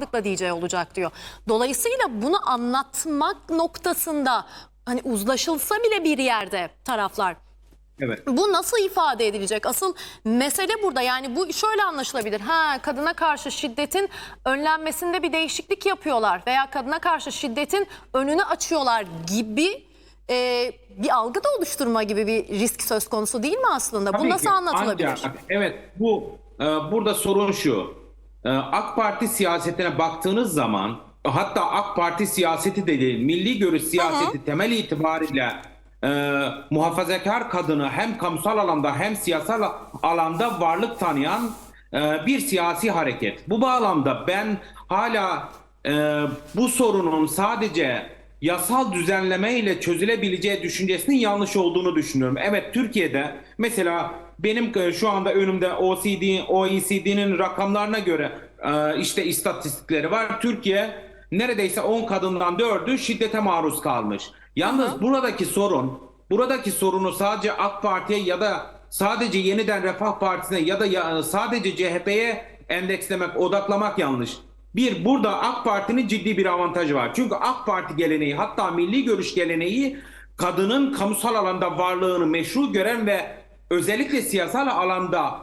rahatlıkla DJ olacak diyor. Dolayısıyla bunu anlatmak noktasında hani uzlaşılsa bile bir yerde taraflar Evet. bu nasıl ifade edilecek? Asıl mesele burada. Yani bu şöyle anlaşılabilir. Ha kadına karşı şiddetin önlenmesinde bir değişiklik yapıyorlar veya kadına karşı şiddetin önünü açıyorlar gibi e, bir algı da oluşturma gibi bir risk söz konusu değil mi aslında? bu Tabii nasıl ki. anlatılabilir? Ancak, evet bu e, burada sorun şu. E, AK Parti siyasetine baktığınız zaman hatta AK Parti siyaseti de değil milli görüş siyaseti temel itibariyle e, muhafazakar kadını hem kamusal alanda hem siyasal alanda varlık tanıyan e, bir siyasi hareket. Bu bağlamda ben hala e, bu sorunun sadece yasal düzenleme ile çözülebileceği düşüncesinin yanlış olduğunu düşünüyorum. Evet Türkiye'de mesela benim e, şu anda önümde OECD, OECD'nin rakamlarına göre e, işte istatistikleri var. Türkiye neredeyse 10 kadından 4'ü şiddete maruz kalmış. Yalnız buradaki sorun, buradaki sorunu sadece AK Parti'ye ya da sadece yeniden Refah Partisi'ne ya da ya- sadece CHP'ye endekslemek, odaklamak yanlış. Bir, burada AK Parti'nin ciddi bir avantajı var. Çünkü AK Parti geleneği hatta milli görüş geleneği kadının kamusal alanda varlığını meşru gören ve özellikle siyasal alanda,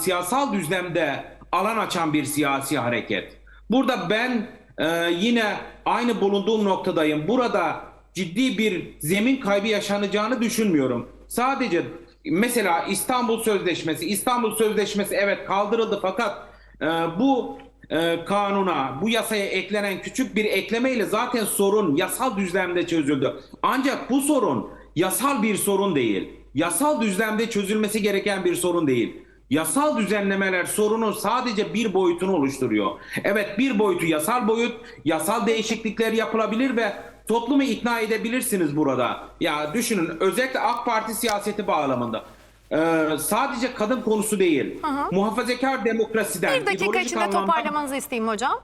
siyasal düzlemde alan açan bir siyasi hareket. Burada ben e, yine aynı bulunduğum noktadayım. Burada ciddi bir zemin kaybı yaşanacağını düşünmüyorum. Sadece mesela İstanbul Sözleşmesi, İstanbul Sözleşmesi evet kaldırıldı fakat e, bu e, kanuna, bu yasaya eklenen küçük bir eklemeyle zaten sorun yasal düzlemde çözüldü. Ancak bu sorun yasal bir sorun değil. Yasal düzlemde çözülmesi gereken bir sorun değil. Yasal düzenlemeler sorunun sadece bir boyutunu oluşturuyor. Evet bir boyutu yasal boyut, yasal değişiklikler yapılabilir ve toplumu ikna edebilirsiniz burada. Ya düşünün özellikle AK Parti siyaseti bağlamında. Ee, sadece kadın konusu değil. Muhafazakar demokrasiden, Bir dakika içinde anlamda- toparlamanızı isteyeyim hocam.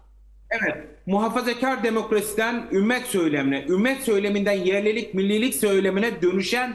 Evet, muhafazakar demokrasiden ümmet söylemine, ümmet söyleminden yerlilik, millilik söylemine dönüşen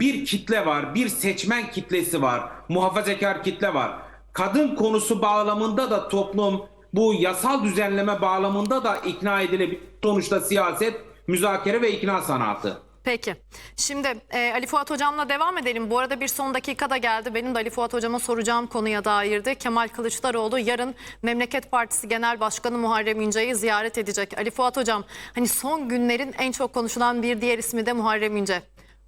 bir kitle var, bir seçmen kitlesi var, muhafazakar kitle var. Kadın konusu bağlamında da toplum bu yasal düzenleme bağlamında da ikna edilebilir. Sonuçta siyaset, müzakere ve ikna sanatı. Peki. Şimdi e, Ali Fuat Hocam'la devam edelim. Bu arada bir son dakika da geldi. Benim de Ali Fuat Hocam'a soracağım konuya dairdi. Kemal Kılıçdaroğlu yarın Memleket Partisi Genel Başkanı Muharrem İnce'yi ziyaret edecek. Ali Fuat Hocam hani son günlerin en çok konuşulan bir diğer ismi de Muharrem İnce.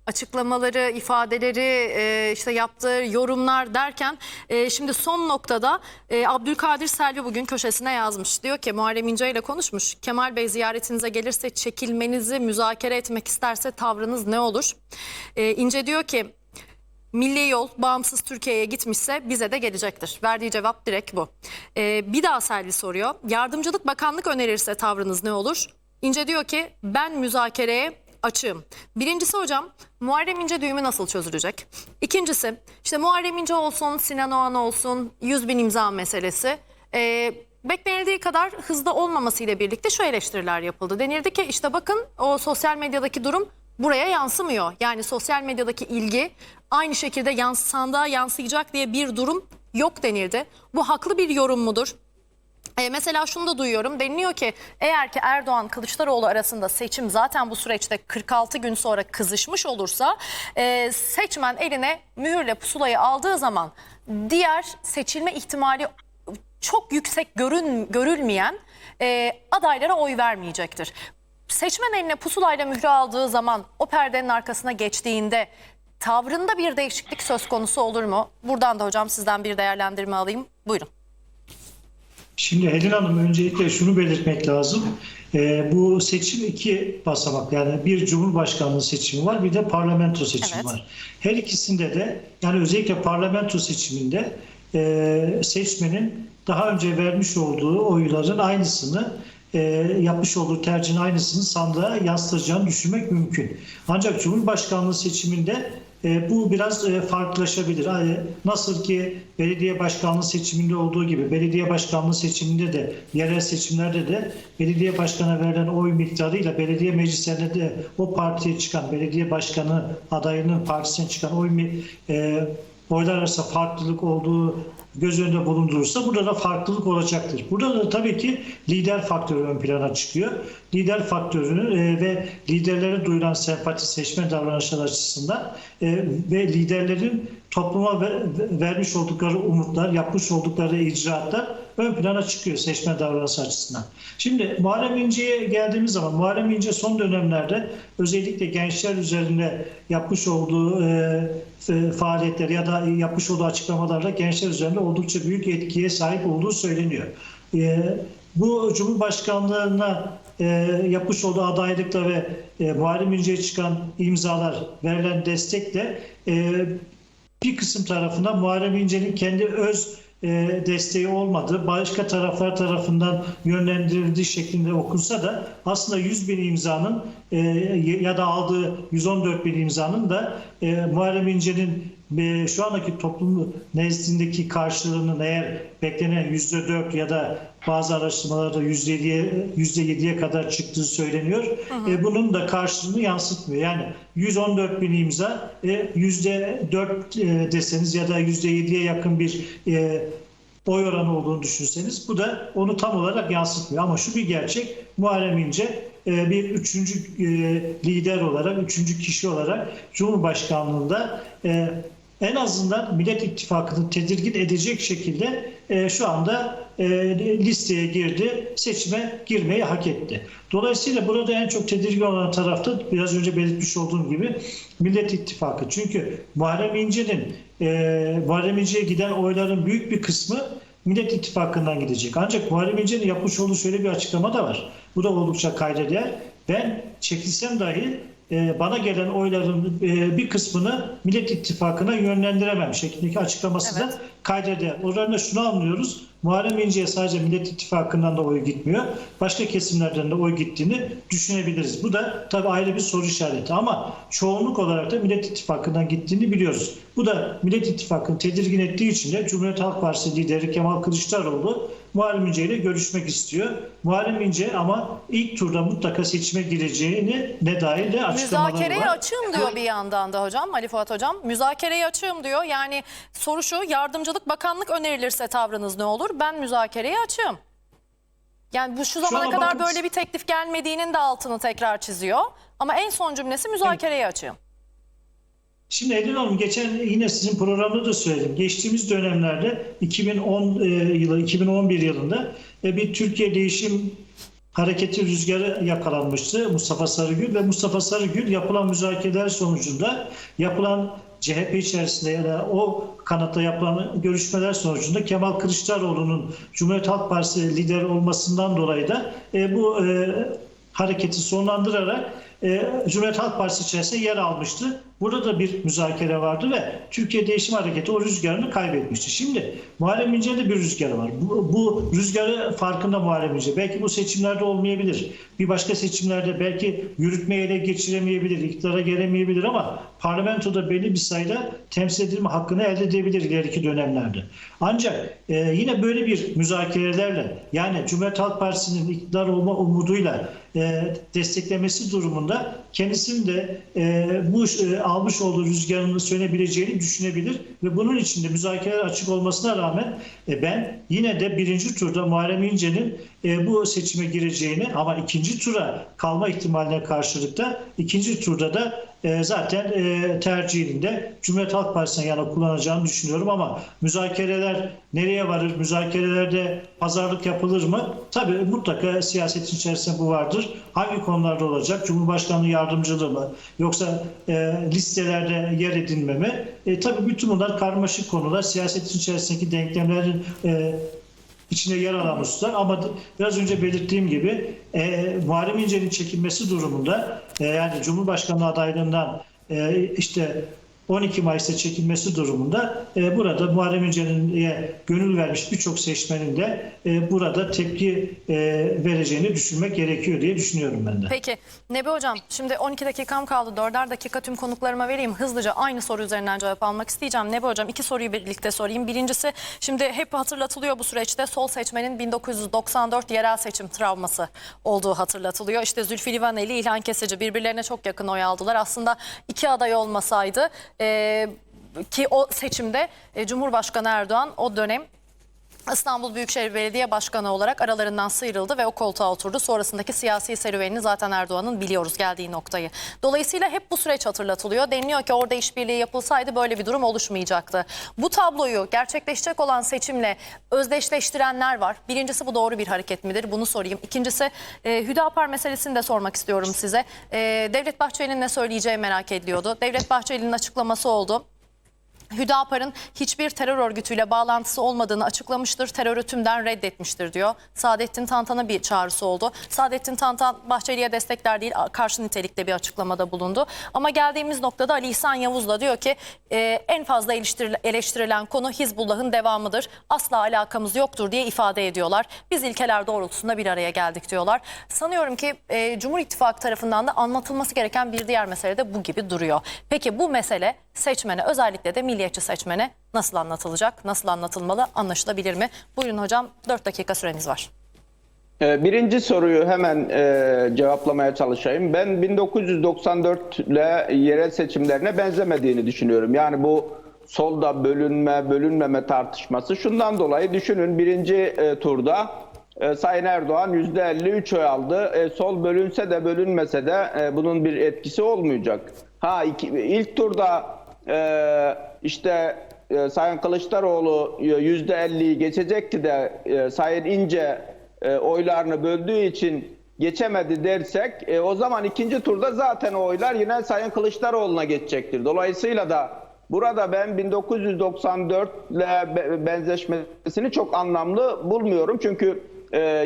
Açıklamaları, ifadeleri, e, işte yaptığı yorumlar derken e, şimdi son noktada e, Abdülkadir Selvi bugün köşesine yazmış. Diyor ki Muharrem İnce ile konuşmuş. Kemal Bey ziyaretinize gelirse çekilmenizi müzakere etmek isterse tavrınız ne olur? E, İnce diyor ki Milli Yol bağımsız Türkiye'ye gitmişse bize de gelecektir. Verdiği cevap direkt bu. Ee, bir daha Selvi soruyor. Yardımcılık Bakanlık önerirse tavrınız ne olur? İnce diyor ki ben müzakereye açığım. Birincisi hocam Muharrem İnce düğümü nasıl çözülecek? İkincisi işte Muharrem İnce olsun Sinan Oğan olsun 100 bin imza meselesi. Ee, beklenildiği kadar hızlı olmamasıyla birlikte şu eleştiriler yapıldı. Denirdi ki işte bakın o sosyal medyadaki durum buraya yansımıyor. Yani sosyal medyadaki ilgi aynı şekilde yans sandığa yansıyacak diye bir durum yok denirdi. Bu haklı bir yorum mudur? E, mesela şunu da duyuyorum. Deniliyor ki eğer ki Erdoğan Kılıçdaroğlu arasında seçim zaten bu süreçte 46 gün sonra kızışmış olursa e, seçmen eline mühürle pusulayı aldığı zaman diğer seçilme ihtimali çok yüksek görün, görülmeyen e, adaylara oy vermeyecektir. Seçmen eline pusulayla mührü aldığı zaman o perdenin arkasına geçtiğinde tavrında bir değişiklik söz konusu olur mu? Buradan da hocam sizden bir değerlendirme alayım. Buyurun. Şimdi Helin Hanım öncelikle şunu belirtmek lazım. Ee, bu seçim iki basamak yani bir cumhurbaşkanlığı seçimi var bir de parlamento seçimi Evet. var. Her ikisinde de yani özellikle parlamento seçiminde e, seçmenin daha önce vermiş olduğu oyların aynısını e, yapmış olduğu tercihin aynısını sandığa yansıtacağını düşünmek mümkün. Ancak Cumhurbaşkanlığı seçiminde e, bu biraz e, farklılaşabilir. E, Nasıl ki belediye başkanlığı seçiminde olduğu gibi belediye başkanlığı seçiminde de yerel seçimlerde de belediye başkanına verilen oy miktarıyla belediye meclislerinde de o partiye çıkan belediye başkanı adayının partisine çıkan oy e, oylar arasında farklılık olduğu göz önünde bulundurursa burada da farklılık olacaktır. Burada da tabii ki lider faktörü ön plana çıkıyor. Lider faktörünü e, ve liderlere duyulan sempati seçme davranışları açısından e, ve liderlerin topluma ver- vermiş oldukları umutlar, yapmış oldukları icraatlar ön plana çıkıyor seçme davranışı açısından. Şimdi Muharrem İnce'ye geldiğimiz zaman Muharrem İnce son dönemlerde özellikle gençler üzerinde yapmış olduğu e, e, faaliyetler ya da yapmış olduğu açıklamalarla gençler üzerinde oldukça büyük etkiye sahip olduğu söyleniyor. E, bu Cumhurbaşkanlığına e, yapmış olduğu adaylıkla ve e, Muharrem İnce'ye çıkan imzalar, verilen destekle e, bir kısım tarafından Muharrem İnce'nin kendi öz e, desteği olmadığı, başka taraflar tarafından yönlendirildiği şeklinde okunsa da aslında 100 bin imzanın e, ya da aldığı 114 bin imzanın da e, Muharrem İnce'nin şu andaki toplum nezdindeki karşılığının eğer beklenen %4 ya da bazı araştırmalarda %7'ye %7'ye kadar çıktığı söyleniyor. E, bunun da karşılığını yansıtmıyor. Yani 114 bin imza e, %4 e, deseniz ya da %7'ye yakın bir e, oy oranı olduğunu düşünseniz bu da onu tam olarak yansıtmıyor. Ama şu bir gerçek Muharrem İnce e, bir üçüncü lider olarak, üçüncü kişi olarak Cumhurbaşkanlığında en azından Millet İttifakı'nı tedirgin edecek şekilde e, şu anda e, listeye girdi, seçime girmeyi hak etti. Dolayısıyla burada en çok tedirgin olan tarafta biraz önce belirtmiş olduğum gibi Millet İttifakı. Çünkü Muharrem İnce'nin e, Muharrem İnce'ye giden oyların büyük bir kısmı Millet İttifakı'ndan gidecek. Ancak Muharrem İnce'nin yapmış olduğu şöyle bir açıklama da var. Bu da oldukça kayda değer. Ben çekilsem dahi bana gelen oyların e, bir kısmını Millet İttifakı'na yönlendiremem şeklindeki açıklaması Evet. da kayda değer. Oradan da şunu anlıyoruz. Muharrem İnce'ye sadece Millet İttifakı'ndan da oy gitmiyor. Başka kesimlerden de oy gittiğini düşünebiliriz. Bu da tabii ayrı bir soru işareti ama çoğunluk olarak da Millet İttifakı'ndan gittiğini biliyoruz. Bu da Millet İttifakı'nı tedirgin ettiği için de Cumhuriyet Halk Partisi lideri Kemal Kılıçdaroğlu Muharrem İnce ile görüşmek istiyor. Muharrem İnce ama ilk turda mutlaka seçime gireceğini ne dair de açıklamaları Müzakereye var. açığım diyor bir yandan da hocam Ali Fuat hocam. Müzakereye açığım diyor. Yani soru şu yardımcılık bakanlık önerilirse tavrınız ne olur? Ben müzakereye açığım. Yani bu şu zamana ana kadar bakın- böyle bir teklif gelmediğinin de altını tekrar çiziyor. Ama en son cümlesi müzakereye açığım. Şimdi Elin Hanım geçen yine sizin programda da söyledim. Geçtiğimiz dönemlerde 2010 e, yılı 2011 yılında e, bir Türkiye Değişim Hareketi rüzgarı yakalanmıştı Mustafa Sarıgül ve Mustafa Sarıgül yapılan müzakereler sonucunda yapılan CHP içerisinde ya da o kanatta yapılan görüşmeler sonucunda Kemal Kılıçdaroğlu'nun Cumhuriyet Halk Partisi lideri olmasından dolayı da e, bu e, hareketi sonlandırarak e, Cumhuriyet Halk Partisi içerisinde yer almıştı. Burada da bir müzakere vardı ve Türkiye Değişim Hareketi o rüzgarını kaybetmişti. Şimdi Muharrem İnce'nin de bir rüzgarı var. Bu, bu rüzgarı farkında Muharrem İnce. Belki bu seçimlerde olmayabilir. Bir başka seçimlerde belki yürütmeyi ele geçiremeyebilir, iktidara gelemeyebilir ama parlamentoda belli bir sayıda temsil edilme hakkını elde edebilir ileriki dönemlerde. Ancak e, yine böyle bir müzakerelerle yani Cumhuriyet Halk Partisi'nin iktidar olma umuduyla e, desteklemesi durumunda kendisinin de e, bu e, almış olduğu rüzgarını sönebileceğini düşünebilir ve bunun için de müzakereler açık olmasına rağmen e, ben yine de birinci turda Muharrem İnce'nin e, bu seçime gireceğini ama ikinci tura kalma ihtimaline karşılık da ikinci turda da e, zaten e, tercihinde Cumhuriyet Halk Partisi'ne yana kullanacağını düşünüyorum ama müzakereler nereye varır? Müzakerelerde pazarlık yapılır mı? Tabii mutlaka siyasetin içerisinde bu vardır. Hangi konularda olacak? Cumhurbaşkanlığı yardımcılığı mı? Yoksa listelerde yer edinme mi? E, tabii bütün bunlar karmaşık konular. Siyasetin içerisindeki denklemlerin içinde yer alan hususlar ama biraz önce belirttiğim gibi e, Muharrem İnce'nin çekilmesi durumunda e, yani Cumhurbaşkanlığı adaylığından e, işte 12 Mayıs'ta çekilmesi durumunda e, burada Muharrem İnce'nin e, gönül vermiş birçok seçmenin de e, burada tepki e, vereceğini düşünmek gerekiyor diye düşünüyorum ben de. Peki Nebi Hocam şimdi 12 dakikam kaldı. 4'er dakika tüm konuklarıma vereyim. Hızlıca aynı soru üzerinden cevap almak isteyeceğim. Nebi Hocam iki soruyu birlikte sorayım. Birincisi şimdi hep hatırlatılıyor bu süreçte sol seçmenin 1994 yerel seçim travması olduğu hatırlatılıyor. İşte Zülfü Livaneli, İlhan Kesici birbirlerine çok yakın oy aldılar. Aslında iki aday olmasaydı e, ki o seçimde e, Cumhurbaşkanı Erdoğan o dönem İstanbul Büyükşehir Belediye Başkanı olarak aralarından sıyrıldı ve o koltuğa oturdu. Sonrasındaki siyasi serüvenini zaten Erdoğan'ın biliyoruz geldiği noktayı. Dolayısıyla hep bu süreç hatırlatılıyor. Deniliyor ki orada işbirliği yapılsaydı böyle bir durum oluşmayacaktı. Bu tabloyu gerçekleşecek olan seçimle özdeşleştirenler var. Birincisi bu doğru bir hareket midir? Bunu sorayım. İkincisi e, Hüdapar meselesini de sormak istiyorum size. E, Devlet Bahçeli'nin ne söyleyeceği merak ediliyordu. Devlet Bahçeli'nin açıklaması oldu. Hüdapar'ın hiçbir terör örgütüyle bağlantısı olmadığını açıklamıştır. Terörü tümden reddetmiştir diyor. Saadettin Tantan'a bir çağrısı oldu. Saadettin Tantan Bahçeli'ye destekler değil karşı nitelikte bir açıklamada bulundu. Ama geldiğimiz noktada Ali İhsan Yavuz da diyor ki e, en fazla eleştiril- eleştirilen konu Hizbullah'ın devamıdır. Asla alakamız yoktur diye ifade ediyorlar. Biz ilkeler doğrultusunda bir araya geldik diyorlar. Sanıyorum ki e, Cumhur İttifakı tarafından da anlatılması gereken bir diğer mesele de bu gibi duruyor. Peki bu mesele seçmene özellikle de milliyetçi seçmene nasıl anlatılacak, nasıl anlatılmalı, anlaşılabilir mi? Buyurun hocam 4 dakika süreniz var. Ee, Birinci soruyu hemen e, cevaplamaya çalışayım. Ben 1994 ile yerel seçimlerine benzemediğini düşünüyorum. Yani bu solda bölünme, bölünmeme tartışması şundan dolayı düşünün birinci e, turda e, Sayın Erdoğan %53 oy aldı. E, sol bölünse de bölünmese de e, bunun bir etkisi olmayacak. Ha iki, ilk turda e, işte Sayın Kılıçdaroğlu e, %50'yi geçecekti de e, Sayın İnce e, oylarını böldüğü için geçemedi dersek o zaman ikinci turda zaten o oylar yine Sayın Kılıçdaroğlu'na geçecektir. Dolayısıyla da burada ben 1994 ile be- benzeşmesini çok anlamlı bulmuyorum. Çünkü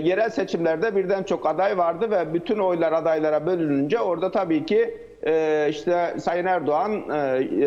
yerel seçimlerde birden çok aday vardı ve bütün oylar adaylara bölününce orada tabii ki e, işte Sayın Erdoğan e, e,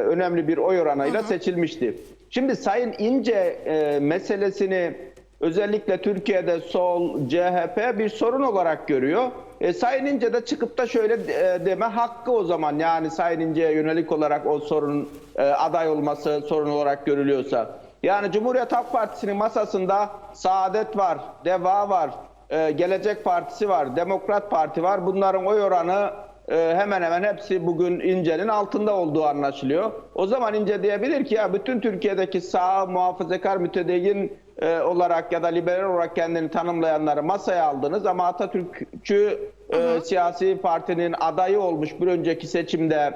önemli bir oy oranıyla seçilmişti. Şimdi Sayın İnce e, meselesini özellikle Türkiye'de sol, CHP bir sorun olarak görüyor. E, Sayın İnce de çıkıp da şöyle e, deme hakkı o zaman yani Sayın İnce'ye yönelik olarak o sorun e, aday olması sorun olarak görülüyorsa. Yani Cumhuriyet Halk Partisi'nin masasında Saadet var, Deva var, e, Gelecek Partisi var, Demokrat Parti var. Bunların oy oranı hemen hemen hepsi bugün İnce'nin altında olduğu anlaşılıyor. O zaman İnce diyebilir ki ya bütün Türkiye'deki sağ muhafazakar mütedeyyin e, olarak ya da liberal olarak kendini tanımlayanları masaya aldınız ama Atatürkçü e, siyasi partinin adayı olmuş bir önceki seçimde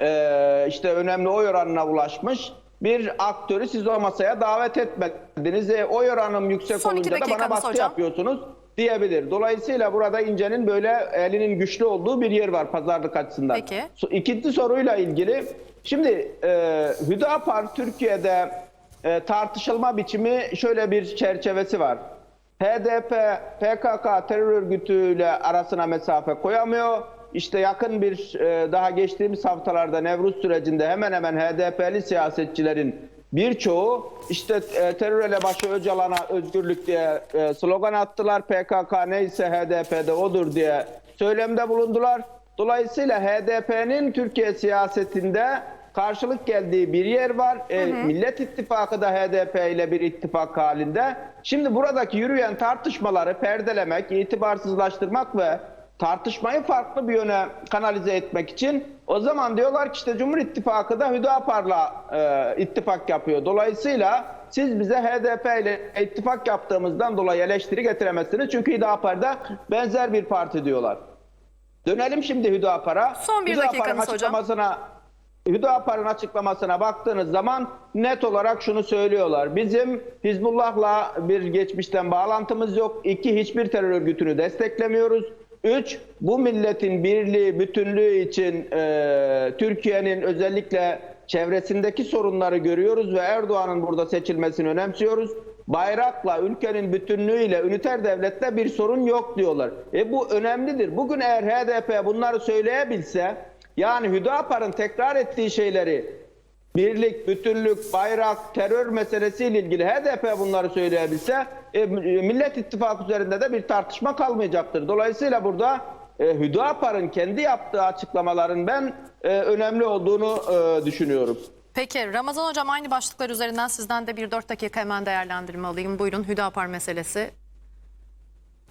e, işte önemli oy oranına ulaşmış bir aktörü siz o masaya davet etmediniz. E, oy oranım yüksek Son olunca da bana baskı hocam. yapıyorsunuz diyebilir. Dolayısıyla burada İnce'nin böyle elinin güçlü olduğu bir yer var pazarlık açısından. Peki. İkinci soruyla ilgili şimdi e, Hüdapar Türkiye'de e, tartışılma biçimi şöyle bir çerçevesi var. HDP, PKK terör örgütüyle arasına mesafe koyamıyor. İşte yakın bir e, daha geçtiğimiz haftalarda Nevruz sürecinde hemen hemen HDP'li siyasetçilerin birçoğu işte e, terör elebaşı Öcalan'a özgürlük diye e, slogan attılar. PKK neyse HDP'de odur diye söylemde bulundular. Dolayısıyla HDP'nin Türkiye siyasetinde karşılık geldiği bir yer var. E, Millet İttifakı da HDP ile bir ittifak halinde. Şimdi buradaki yürüyen tartışmaları perdelemek, itibarsızlaştırmak ve tartışmayı farklı bir yöne kanalize etmek için o zaman diyorlar ki işte Cumhur İttifakı da Hüdapar'la e, ittifak yapıyor. Dolayısıyla siz bize HDP ile ittifak yaptığımızdan dolayı eleştiri getiremezsiniz. Çünkü Hüdapar'da benzer bir parti diyorlar. Dönelim şimdi Hüdapar'a. Son bir Hüdapar'ın dakikanız hocam. açıklamasına Hüdapar'ın açıklamasına baktığınız zaman net olarak şunu söylüyorlar. Bizim Hizbullah'la bir geçmişten bağlantımız yok. İki, hiçbir terör örgütünü desteklemiyoruz. Üç, bu milletin birliği, bütünlüğü için e, Türkiye'nin özellikle çevresindeki sorunları görüyoruz ve Erdoğan'ın burada seçilmesini önemsiyoruz. Bayrakla, ülkenin bütünlüğüyle, üniter devlette bir sorun yok diyorlar. E bu önemlidir. Bugün eğer HDP bunları söyleyebilse, yani Hüdapar'ın tekrar ettiği şeyleri birlik, bütünlük, bayrak, terör meselesiyle ilgili HDP bunları söyleyebilse e, Millet İttifakı üzerinde de bir tartışma kalmayacaktır. Dolayısıyla burada e, Hüdapar'ın kendi yaptığı açıklamaların ben e, önemli olduğunu e, düşünüyorum. Peki Ramazan hocam aynı başlıklar üzerinden sizden de bir 4 dakika hemen değerlendirme alayım. Buyurun Hüdapar meselesi.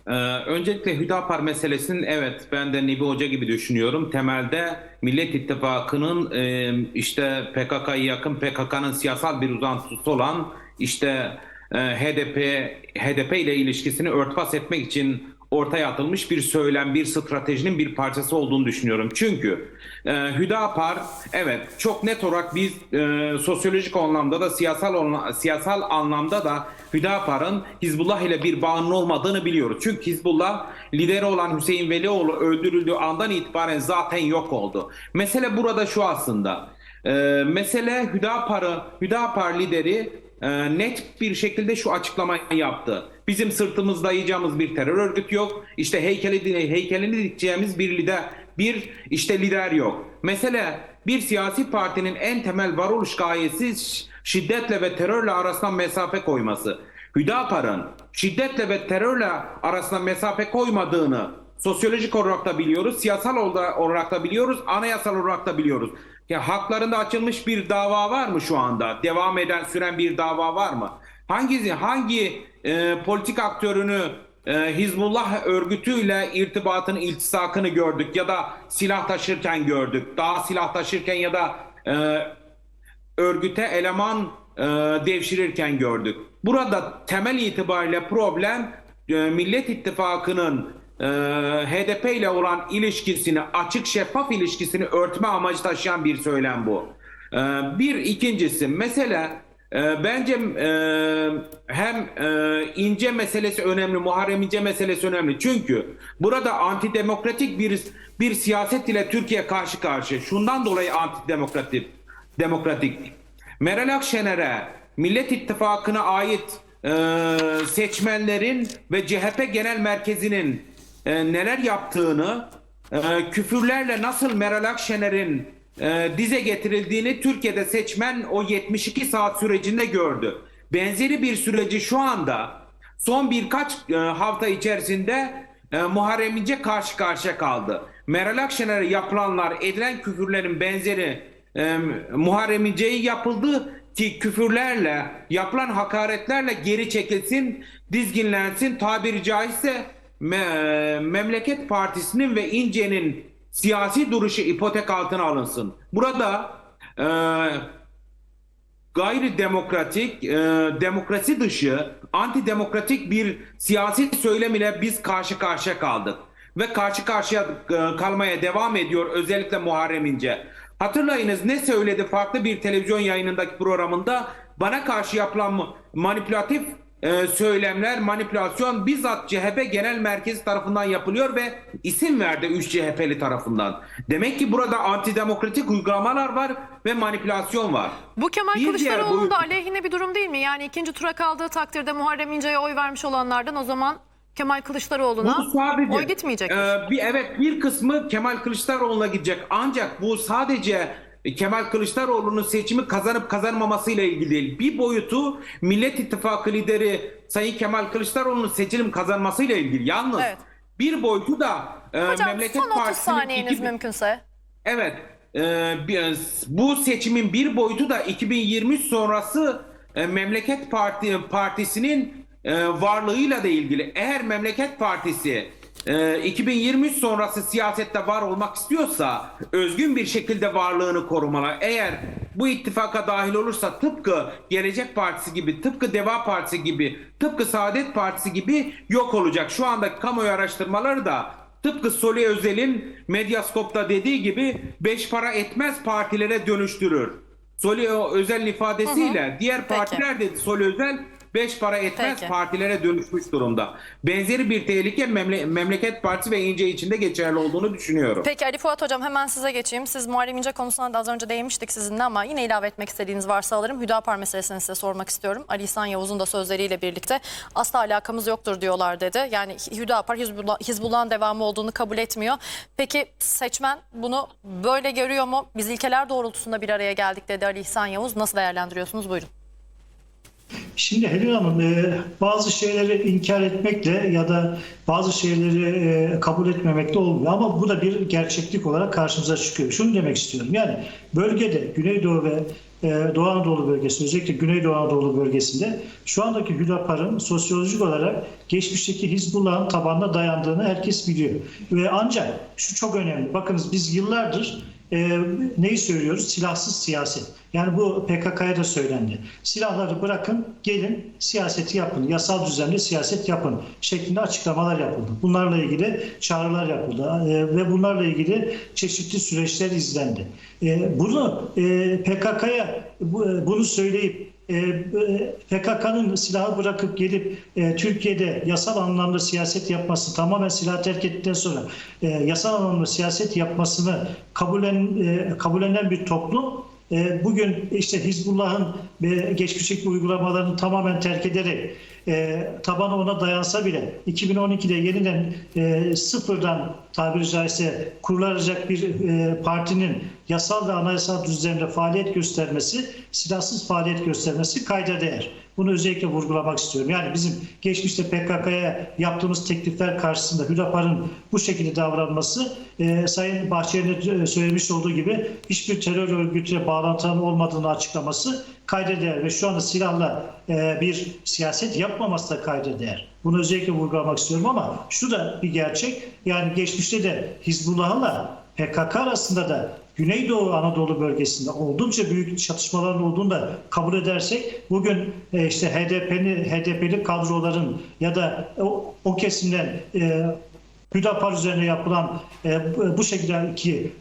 Ee, öncelikle Hüdapar meselesinin evet ben de Nebi Hoca gibi düşünüyorum. Temelde Millet İttifakı'nın e, işte PKK'ya yakın PKK'nın siyasal bir uzantısı olan işte e, HDP HDP ile ilişkisini örtbas etmek için ortaya atılmış bir söylem, bir stratejinin bir parçası olduğunu düşünüyorum. Çünkü e, Hüdapar evet çok net olarak biz e, sosyolojik anlamda da siyasal siyasal anlamda da Hüdapar'ın Hizbullah ile bir bağının olmadığını biliyoruz. Çünkü Hizbullah lideri olan Hüseyin Velioğlu öldürüldüğü andan itibaren zaten yok oldu. Mesele burada şu aslında. E, mesele Hüdapar'ı, Hüdapar lideri e, net bir şekilde şu açıklamayı yaptı. Bizim sırtımızda yiyeceğimiz bir terör örgütü yok. İşte heykeli, heykelini dikeceğimiz bir lider, bir işte lider yok. Mesele bir siyasi partinin en temel varoluş gayesi şiddetle ve terörle arasına mesafe koyması. Hüdapar'ın şiddetle ve terörle arasına mesafe koymadığını sosyolojik olarak da biliyoruz, siyasal ola- olarak da biliyoruz, anayasal olarak da biliyoruz. Ya haklarında açılmış bir dava var mı şu anda? Devam eden süren bir dava var mı? Hangi hangi e, politik aktörünü e, Hizbullah örgütüyle irtibatını, iltisakını gördük ya da silah taşırken gördük. Daha silah taşırken ya da e, örgüte eleman e, devşirirken gördük. Burada temel itibariyle problem e, Millet İttifakı'nın e, HDP ile olan ilişkisini, açık şeffaf ilişkisini örtme amacı taşıyan bir söylem bu. E, bir ikincisi mesele bence e, hem e, ince meselesi önemli, Muharrem İnce meselesi önemli. Çünkü burada antidemokratik bir bir siyaset ile Türkiye karşı karşı. Şundan dolayı antidemokratik demokratik. Meral Akşener'e Millet İttifakı'na ait e, seçmenlerin ve CHP Genel Merkezi'nin neler yaptığını, küfürlerle nasıl Meral Akşener'in e, dize getirildiğini Türkiye'de seçmen o 72 saat sürecinde gördü. Benzeri bir süreci şu anda son birkaç e, hafta içerisinde e, Muharrem İnce karşı karşıya kaldı. Meral Akşener'e yapılanlar, edilen küfürlerin benzeri e, Muharrem İnce'ye yapıldı ki küfürlerle, yapılan hakaretlerle geri çekilsin, dizginlensin, tabiri caizse me- Memleket Partisi'nin ve İnce'nin siyasi duruşu ipotek altına alınsın. Burada e, gayri demokratik, e, demokrasi dışı, antidemokratik bir siyasi söylem ile biz karşı karşıya kaldık. Ve karşı karşıya e, kalmaya devam ediyor özellikle Muharrem İnce. Hatırlayınız ne söyledi farklı bir televizyon yayınındaki programında bana karşı yapılan ma- manipülatif e, söylemler, manipülasyon bizzat CHP Genel Merkezi tarafından yapılıyor ve isim verdi 3 CHP'li tarafından. Demek ki burada antidemokratik uygulamalar var ve manipülasyon var. Bu Kemal Bir Kılıçdaroğlu'nun boyut- da aleyhine bir durum değil mi? Yani ikinci tura kaldığı takdirde Muharrem İnce'ye oy vermiş olanlardan o zaman Kemal Kılıçdaroğlu'na sadece oy gitmeyecek. e, bir evet bir kısmı Kemal Kılıçdaroğlu'na gidecek. Ancak bu sadece Kemal Kılıçdaroğlu'nun seçimi kazanıp kazanmamasıyla ilgili değil. Bir boyutu Millet İttifakı lideri Sayın Kemal Kılıçdaroğlu'nun seçilim kazanmasıyla ilgili. Yalnız Evet. bir boyutu da e, Hocam Memleket son 30 Partisi'nin saniyeniz iki- mümkünse. Evet. e, bu seçimin bir boyutu da 2023 sonrası e, Memleket Parti Partisi'nin e, varlığıyla da ilgili. Eğer Memleket Partisi e, 2023 sonrası siyasette var olmak istiyorsa özgün bir şekilde varlığını korumalı. Eğer bu ittifaka dahil olursa tıpkı Gelecek Partisi gibi, tıpkı Deva Partisi gibi, tıpkı Saadet Partisi gibi yok olacak. Şu andaki kamuoyu araştırmaları da Tıpkı Soli Özel'in Medyaskop'ta dediği gibi beş para etmez partilere dönüştürür. Soli Özel'in ifadesiyle diğer Peki. partiler dedi Soli Özel beş para etmez Peki. partilere dönüşmüş durumda. Benzeri bir tehlike Memle- Memleket Partisi ve İnce içinde geçerli olduğunu düşünüyorum. Peki Ali Fuat Hocam hemen size geçeyim. Siz Muharrem İnce konusuna da az önce değinmiştik sizinle ama yine ilave etmek istediğiniz varsa alırım. Hüdapar meselesini size sormak istiyorum. Ali İhsan Yavuz'un da sözleriyle birlikte asla alakamız yoktur diyorlar dedi. Yani Hüdapar Hizbullah, Hizbullah'ın devamı olduğunu kabul etmiyor. Peki seçmen bunu böyle görüyor mu? Biz ilkeler doğrultusunda bir araya geldik dedi Ali İhsan Yavuz. Nasıl değerlendiriyorsunuz? Buyurun. Şimdi Helin Hanım e, bazı şeyleri inkar etmekle ya da bazı şeyleri e, kabul etmemekle olmuyor ama bu da bir gerçeklik olarak karşımıza çıkıyor. Şunu demek istiyorum yani bölgede Güneydoğu ve e, Doğu Anadolu bölgesinde, özellikle Güneydoğu Anadolu bölgesinde şu andaki Hüdapar'ın sosyolojik olarak geçmişteki Hizbullah'ın tabanına dayandığını herkes biliyor. Ve ancak şu çok önemli. Bakınız biz yıllardır e, neyi söylüyoruz? Silahsız siyaset. Yani bu PKK'ya da söylendi. Silahları bırakın, gelin siyaseti yapın, yasal düzenli siyaset yapın şeklinde açıklamalar yapıldı. Bunlarla ilgili çağrılar yapıldı e, ve bunlarla ilgili çeşitli süreçler izlendi. E, bunu e, PKK'ya bu, e, bunu söyleyip e, e, PKK'nın silahı bırakıp gelip e, Türkiye'de yasal anlamda siyaset yapması tamamen silah terk ettikten sonra e, yasal anlamda siyaset yapmasını kabullen, e, kabullenen bir toplum e, bugün işte Hizbullah'ın geçmişteki uygulamalarını tamamen terk ederek e, tabanı ona dayansa bile 2012'de yeniden e, sıfırdan tabiri caizse kurulacak bir e, partinin yasal ve anayasal düzenle faaliyet göstermesi, silahsız faaliyet göstermesi kayda değer. Bunu özellikle vurgulamak istiyorum. Yani bizim geçmişte PKK'ya yaptığımız teklifler karşısında Hüdapar'ın bu şekilde davranması e, Sayın Bahçeli'nin e, söylemiş olduğu gibi hiçbir terör örgütüne bağlantının olmadığını açıklaması kayda değer ve şu anda silahla e, bir siyaset yapmaması da kayda değer. Bunu özellikle vurgulamak istiyorum ama şu da bir gerçek. Yani geçmişte de Hizbullah'la PKK arasında da Güneydoğu Anadolu bölgesinde oldukça büyük çatışmaların olduğunu da kabul edersek bugün e, işte HDP'li HDP'li kadroların ya da o, o kesimden e, Hüdapar üzerine yapılan e, bu- şekildeki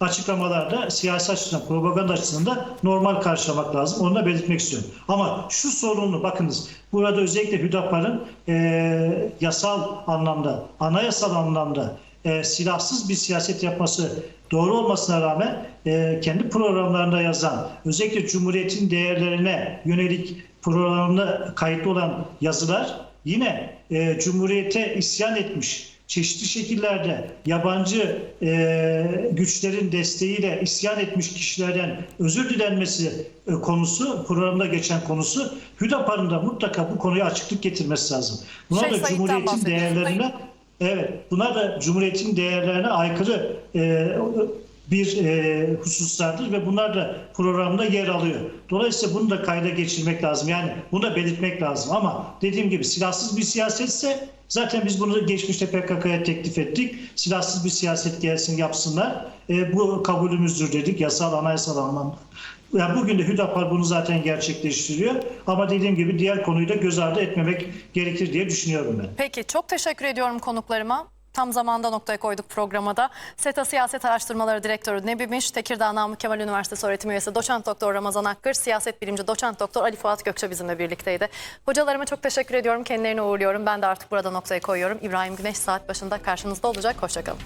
açıklamalarda siyasi açıdan, propaganda açısından da normal karşılamak lazım. Onu da belirtmek istiyorum. Ama şu sorunu bakınız burada özellikle Hüdapar'ın e, yasal anlamda, anayasal anlamda e, silahsız bir siyaset yapması doğru olmasına rağmen e, kendi programlarında yazan özellikle Cumhuriyet'in değerlerine yönelik programında kayıtlı olan yazılar yine e, Cumhuriyet'e isyan etmiş çeşitli şekillerde yabancı e, güçlerin desteğiyle isyan etmiş kişilerden özür dilenmesi e, konusu, programda geçen konusu Hüdapar'ın da mutlaka bu konuya açıklık getirmesi lazım. Buna Şey, da Cumhuriyet'in değerlerine Evet, bunlar da Cumhuriyet'in değerlerine aykırı e, bir e, hususlardır ve bunlar da programda yer alıyor. Dolayısıyla bunu da kayda geçirmek lazım. Yani bunu da belirtmek lazım. Ama dediğim gibi silahsız bir siyasetse zaten biz bunu geçmişte PKK'ya teklif ettik. Silahsız bir siyaset gelsin yapsınlar. E, bu kabulümüzdür dedik yasal anayasal anlamda. Yani bugün de Hüdapar bunu zaten gerçekleştiriyor. Ama dediğim gibi diğer konuyu da göz ardı etmemek gerekir diye düşünüyorum ben. Peki çok teşekkür ediyorum konuklarıma. Tam zamanda noktaya koyduk programa da. SETA Siyaset Araştırmaları Direktörü Nebimiş, Tekirdağ Namık Kemal Üniversitesi öğretim üyesi doçent doktor Ramazan Akkır, siyaset bilimci doçent doktor Ali Fuat Gökçe bizimle birlikteydi. Hocalarıma çok teşekkür ediyorum. Kendilerini uğurluyorum. Ben de artık burada noktaya koyuyorum. İbrahim Güneş saat başında karşınızda olacak. Hoşçakalın.